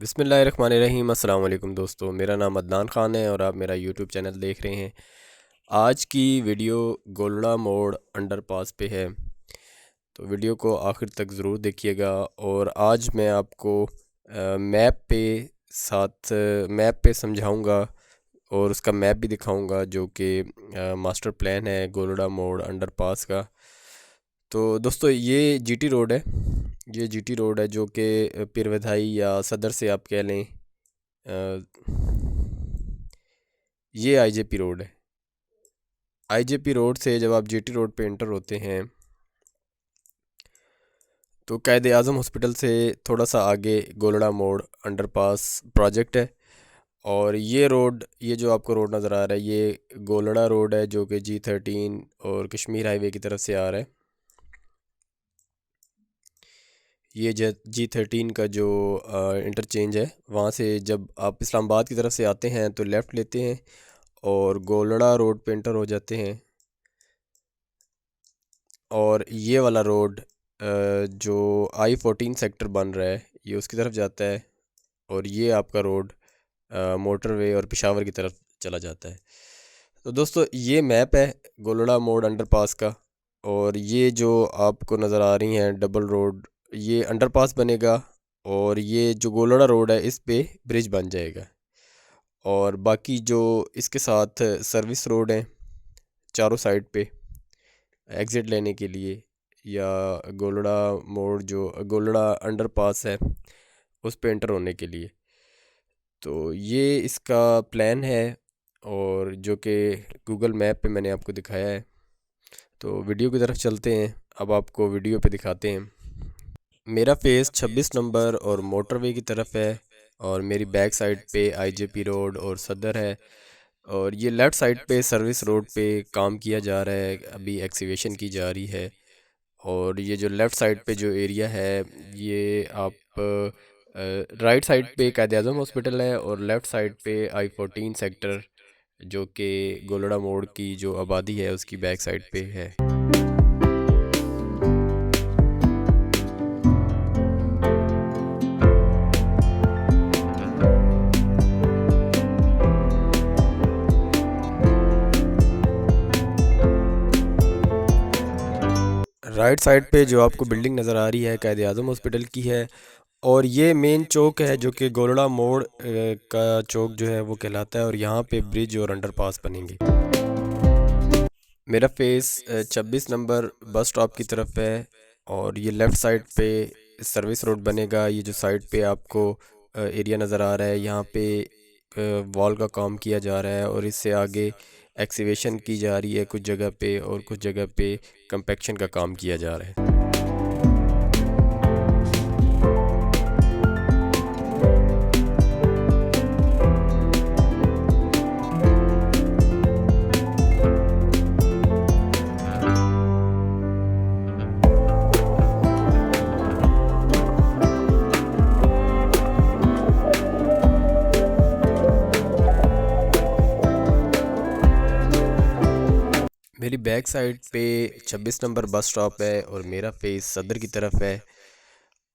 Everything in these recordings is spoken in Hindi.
बिसमीम अल्लाम दोस्तों, मेरा नाम अदनान ख़ान है और आप मेरा यूट्यूब चैनल देख रहे हैं। आज की वीडियो गोलड़ा मोड़ अंडर पास पे है। तो वीडियो को आखिर तक ज़रूर देखिएगा और आज मैं आपको मैप पे साथ, मैप पे समझाऊँगा और उसका मैप भी दिखाऊँगा जो कि मास्टर प्लान है गोलड़ा मोड़ अंडर पास का। तो दोस्तों, ये जीटी रोड है। ये जीटी रोड है, जो कि पिरवधाई या सदर से आप कह लें ये आईजेपी रोड है। आईजेपी रोड से जब आप जीटी रोड पे इंटर होते हैं तो कैद आज़म हॉस्पिटल से थोड़ा सा आगे गोलड़ा मोड़ अंडरपास प्रोजेक्ट है। और ये रोड, ये जो आपको रोड नज़र आ रहा है, ये गोलड़ा रोड है, जो कि जी थर्टीन और कश्मीर हाईवे की तरफ़ से आ रहा है। ये जी थर्टीन का जो इंटरचेंज है, वहाँ से जब आप इस्लामाबाद की तरफ़ से आते हैं तो लेफ़्ट लेते हैं और गोलड़ा रोड पे इंटर हो जाते हैं। और ये वाला रोड जो आई फोर्टीन सेक्टर बन रहा है, ये उसकी तरफ़ जाता है और ये आपका रोड मोटरवे और पिशावर की तरफ़ चला जाता है। तो दोस्तों, ये मैप है गोलड़ा मोड़ अंडरपास का और ये जो आपको नज़र आ रही हैं डबल रोड ये अंडरपास बनेगा और ये जो गोलड़ा रोड है, इस पे ब्रिज बन जाएगा। और बाकी जो इसके साथ सर्विस रोड हैं, चारों साइड पे एग्ज़िट लेने के लिए या गोलड़ा मोड़ जो, गोलड़ा अंडरपास है, उस पे एंटर होने के लिए। तो ये इसका प्लान है और जो कि गूगल मैप पे मैंने आपको दिखाया है। तो वीडियो की तरफ़ चलते हैं। अब आपको वीडियो पे दिखाते हैं। मेरा फेस 26 नंबर और मोटरवे की तरफ़ है और मेरी बैक साइड पे आईजेपी रोड और सदर है और ये लेफ़्ट साइड पे सर्विस रोड पे काम किया जा रहा है, अभी एक्सीवेशन की जा रही है और ये जो लेफ़्ट साइड पे जो एरिया है, ये आप राइट साइड पे कैद अजम हॉस्पिटल है और लेफ़्ट साइड पे आई फोर्टीन सेक्टर जो कि गोलड़ा मोड़ की जो आबादी है उसकी बैक साइड पे है। राइट साइड पे जो आपको बिल्डिंग नज़र आ रही है, कैद आज़म हॉस्पिटल की है और ये मेन चौक है जो कि गोलड़ा मोड़ का चौक जो है वो कहलाता है और यहाँ पे ब्रिज और अंडरपास बनेंगे। मेरा फेस 26 नंबर बस स्टॉप की तरफ़ है और ये लेफ़्ट साइड पे सर्विस रोड बनेगा। ये जो साइड पे आपको एरिया नज़र आ रहा है, यहाँ पे वॉल का काम किया जा रहा है और इससे आगे एक्सीवेशन की जा रही है कुछ जगह पे और कुछ जगह पे कंपेक्शन का काम किया जा रहा है। मेरी बैक साइड पे 26 नंबर बस स्टॉप है और मेरा फेस सदर की तरफ़ है।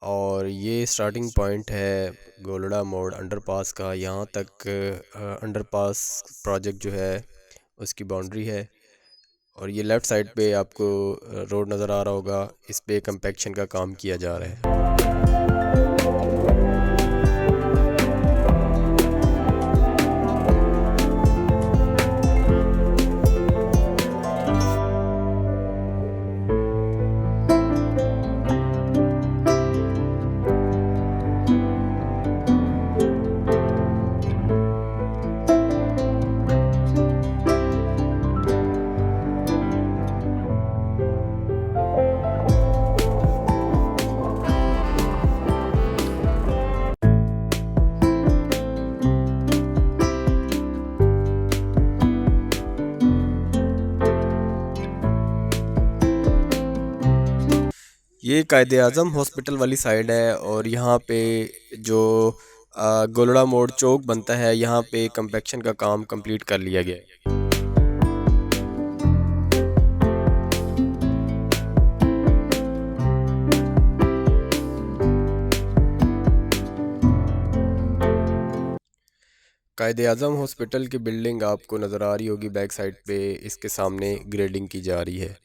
और ये स्टार्टिंग पॉइंट है गोलड़ा मोड़ अंडरपास का। यहाँ तक अंडरपास प्रोजेक्ट जो है, उसकी बाउंड्री है। और ये लेफ़्ट साइड पे आपको रोड नज़र आ रहा होगा। इस पे कंपेक्शन का काम किया जा रहा है। ये कायद अज़म हॉस्पिटल वाली साइड है और यहाँ पे जो गोलड़ा मोड़ चौक बनता है, यहाँ पे कंपेक्शन का काम कंप्लीट कर लिया गया कायद अज़म हॉस्पिटल की बिल्डिंग आपको नज़र आ रही होगी बैक साइड पे, इसके सामने ग्रेडिंग की जा रही है।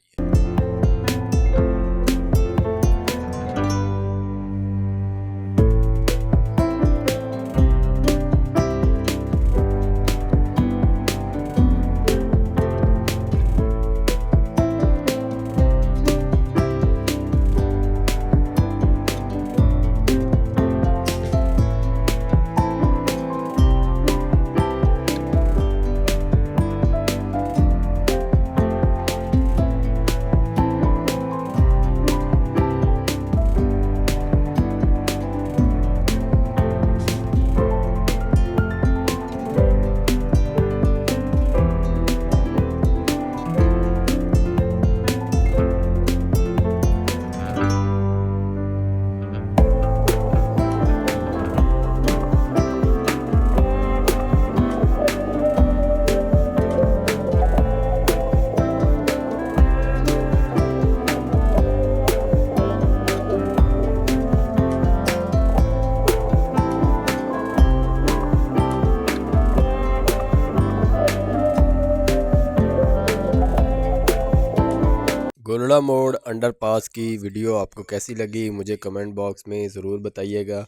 गोलड़ा मोड़ अंडर पास की वीडियो आपको कैसी लगी, मुझे कमेंट बॉक्स में ज़रूर बताइएगा।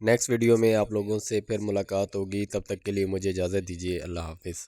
नेक्स्ट वीडियो में आप लोगों से फिर मुलाकात होगी, तब तक के लिए मुझे इजाज़त दीजिए, अल्लाह हाफिज़।